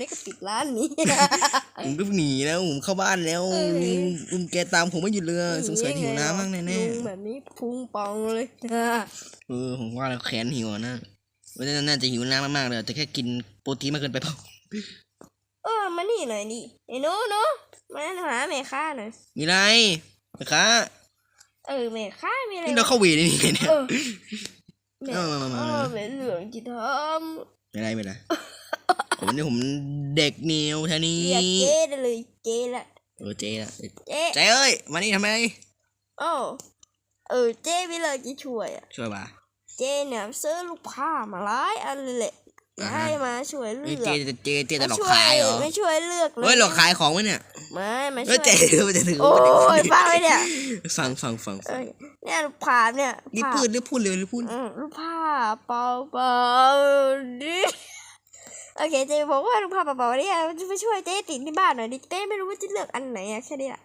นี่ก็ปิดร้านนี้ ผมก็หนีแล้วผมเข้าบ้านแล้วเออลุงลุงแกตามผมไม่หยุดเลยสงสัยหิวน้ำมากแน่ลุงแบบนี้พุงปองเลยๆเออผมว่าแล้วแขนหิวอะนะว่าน่าจะหิวน้ำมากๆเลยแต่แค่กินโปรตีนมากเกินไปเปล่าเออมานี่หน่อยดิไอ้หนูหนูมาหาแม่ค้าหน่อยมีไรนะคะเออแม่ค้ามีอะไรนี่เราเข้าเวรได้ยังไงเนี่ย เออแม่เอามามามา เออเป็นเหลืองจิตทไม่ได้ไม่ได้ ผมนี่ผมเด็กเนียวแท่นี้ำเรียกเจ๊ได้เลยเจ๊ละเออเจ๊อะเจ๊เจ๊เอ้ยมานี่ทำไม โอ้เออเจ๊ไม่เลยจะช่วยอะช่วยป่ะเจ๊เนี่ยซื้อลูกผ้ามาหลายอันเลยแหละอ่าฮะให้มาช่วยเลืเอ้ยอก เจ๊เจ๊เจ๊จะหลอกช่วขายเหรอไม่ช่วยเลือกเลยเฮ้ยหลอกขายของวะเนี่ยไม่มาเฮ้ช่ยวเจ๊ยมันจะถือโอ้ยฟังไว้เนี่ยฟังฟังฟังเอ้ยเนี่ยลูกผ้าเนี่ยรีบผ้าพูดรีบพูดเร็วรีบพูดอืมลูกผ้าเปล่าเปล่าดิ โอเคเจ๊บอกว่าลูกผ้าเปล่าๆเนี่ยจะไปช่วยเจ๊ติดที่บ้านหน่อยดิเจ๊ไม่รู้ว่าจะเลือกอันไหนอะแค่นี้แหละ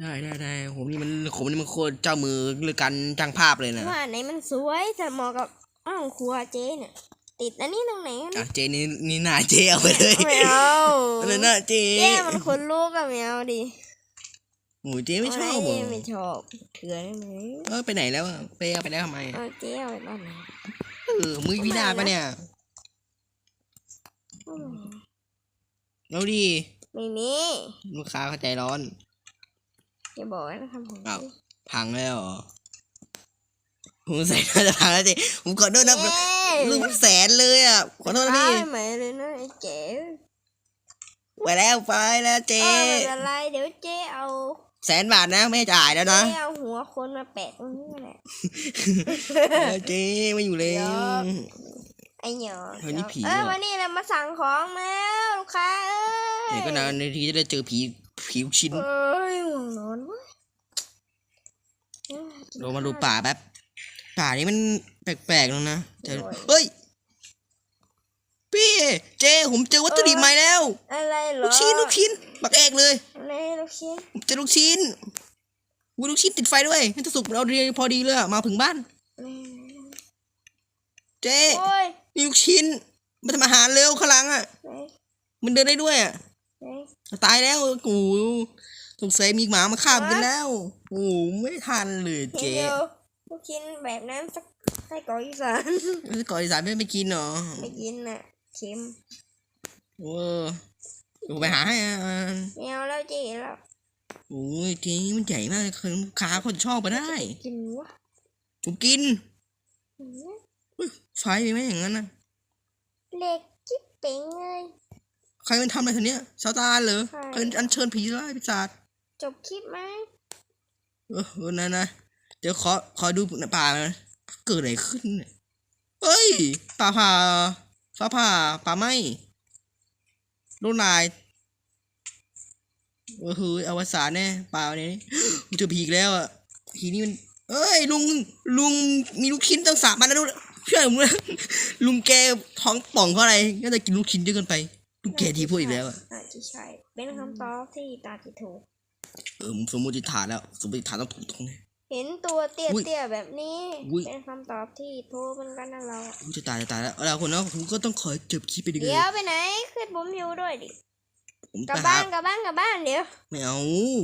ได้ได้ได้ผมนี่มันผมนี่มันโคตรเจ้ามือเรื่องการจ้างภาพเลยนะว่าอันไหนมันสวยแต่เหมาะกับอ้าวครัวเจ๊เนี่ยติดอันนี้ตรงไหนอะอะเจนี่นี่หน้าเจเอาไปเลยไม่เอาอะไรหน้าเจเจ๊มันคนลูกอะไม่เอาดิโอ้ยเจไม่ชอบเาเหรเจ๊อไม่ชอบเถื่อนได้ไหมเออไปไหนแล้วอะไปเอาไปแล้วทำไมอะเอาเจ๊เอาไปบ้านไหนเออมือวินาศปะเนี่ยอืม เอาดิไม่มีลูกค้าเข้าใจร้อน อย่าบอกนะทำผมอ้าว พังแล้วเหรอผมใส่น่าจะพังแล้วเจผมขอโทษนะเจ๊ลูกแสนเลยอะ ขอโทษนะพี่เอาไหมเลยนะไอ้เจ๊ไปแล้วไปแล้วเจเออไม่เป็นไรเดี๋ยวเจ๊เอาแสนบาทนะไม่จ่ายแล้วนะเจ๊เอาหัวคนมาแปะตรงนี้แหละแล้วเจไม่อยู่แล้เดี๋ยวว ไอ้เหนียวเฮ้ยนี่ผีเออเหรอ วันนี้เรามาสั่งของแล้วลูกค้าเอ้ยเดี๋ยวก็นานในทีจะได้เจอผีผีลูกชิ้น เอ้ยง่วงนอนเว้ยเอ้ยเรามาดูป่าแป๊บ ป่านี้มันแปลกๆแล้วนะแต่เฮ้ย พี่ เจ ผมเจอวัตถุดิบใหม่แล้ว อะไรเหรอลูกชิ้นลูกชิ้น บักเอกเลย อะไรลูกชิ้นผมเจอลูกชิ้นวุ้ยลูกชิ้นติดไฟด้วยให้จะสุกเราดีพอดีเลยอะมาถึงบ้านอะไรเจ โอ้ย นี่ลูกชิ้นมาทำอาหารเร็วข้างหลังอะไหนมันเดินได้ด้วยอะไหนตายแล้วโอ้โหสงสัยมีหมามาฆ่ามันกันแล้ว โอ้โหไม่ทันเลยเจเดี๋ยวลูกชิ้นแบบนั้นสักไส้กรอกอีสานแล้วก่อนอีสานไม่ไปกินเหรอไม่กินน่ะเค็มโอ้เดี๋ยวผมไปหาให้อะไม่เอาแล้วเจ๊แล้วโอ้ยเจมันใหญ่มากเลยคือลูกค้าคนชอบมาได้ กินวะผมกิน อืมไฟมีไหมอย่างนั้นนะเล็กจิ๊บเป๋งเลยใครมันทำอะไรทีเนี้ยซาตานเหรอใช่ใครอันเชิญผีร้ายปีศาจจบคลิปไหมเออเออนะนะเดี๋ยวขอขอดูป่าหนะเกิดอะไรขึ้นเนี่ยเฮ้ยป่าผ่าฟ้าผ่าป่าไหมโดนลายเออเฮ้ยอวสานแน่ป่าเนี่ยมันเจอผีอีกแล้วอะผีนี่มันเอ้ยลุงลุงมีลูกชิ้นตั้งสามอันนะลุง เชื่อผมนะลุงแกท้องป่องเพราะอะไรก็จะกินลูกชิ้นเยอะเกินไปลุงแกทีพูดอีกแล้วอะอาจจะใช่ เป็นคำตอบที่ตาที่ถูก เออผมสมมติฐานแล้ว สมมติฐานต้องถูกตรงนี้ เห็นตัวเตี้ยอุ๊ยเตี้ยๆแบบนี้ อุ๊ย เป็นคำตอบที่ถูกเหมือนกันนะเราอะผมจะตายจะตายแล้วเอาล่ะคนเนาะผมก็ต้องขอจบคลิปไปดีกเดี๋ยว่าวไปไหนขึ้นผมอยู่ด้วยดิ ผมกลับไปหาบ้านกลับบ้านกลับบ้านเดี๋ยว ไม่เอา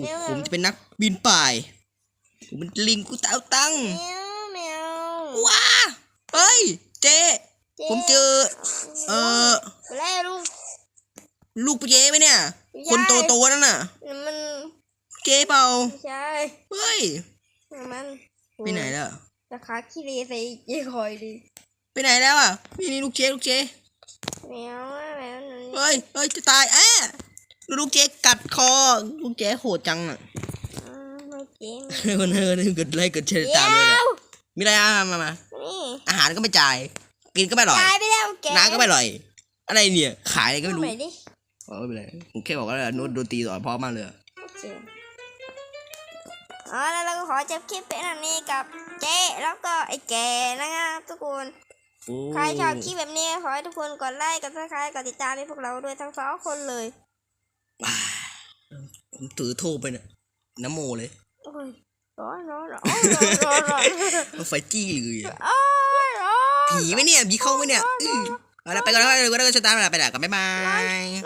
เดี๋ยว ผมจะเป็นนักบินป่าย ผมเป็นลิงกูเต้าตั้งแมวแมวว้าเฮ้ยเจ๊จ๊ ผมเจอ เออไปแล้วลูกลูกเจ๊ไหมเนี่ยไม่ใช่คนโตโตๆนั่นน่ะ มันเจ๊เปล่าไม่ใช่เฮ้ยมันไปไหนแล้วราคาขี้เลใส่เจ๊คอยดิไปไหนแล้วอะนี่นี่ลูกเจ๊ลูกเจ๊แมวอะแมวนั่นเฮ้ยเฮ้ยจะตายแอะลูกเจ๊กัดคอลูกเจ๊โหดจังอะอืมไม่กินคนเออเกิดอะไรเกิดเชนเดี๋ตามเลยยเนี่วยมีอะไรอะมามานี่อาหารก็ไม่จ่าย กินก็ไม่อร่อยตายไปแล้วแกน้ำก็ไม่อร่อย อะไรเนี่ย ขายอะไรก็ไม่รู้เอาใหม่ดิอ๋อไม่เป็นไรผมแค่บอกว่าโน้ตดนตรีต่อเพราะมากเลยอะโอเคอ๋อแล้วเราก็ขอจบคลิปเป็นอันนี้กับเจ๊แล้วก็ไอ้แกนะครับทุกคนโอ้ใครชอบคลิปแบบนี้ขอให้ทุกคนกดไลค์กดซับสไครต์กดติดตามให้พวกเราด้วยทั้งสองคนเลยผมถือโทรไปเนี่ยน้ำโมเลยโอ้ยร้อนร้อนร้อนร้อนร้อนร้อนเอาไฟจี้เลยอะโอ้ยร้อน ผีไหมเนี่ยผีเข้าไหมเนี่ยอือเอาละไปก่อนแล้วก็จะตามไปลาไปละกันบ๊ายบาย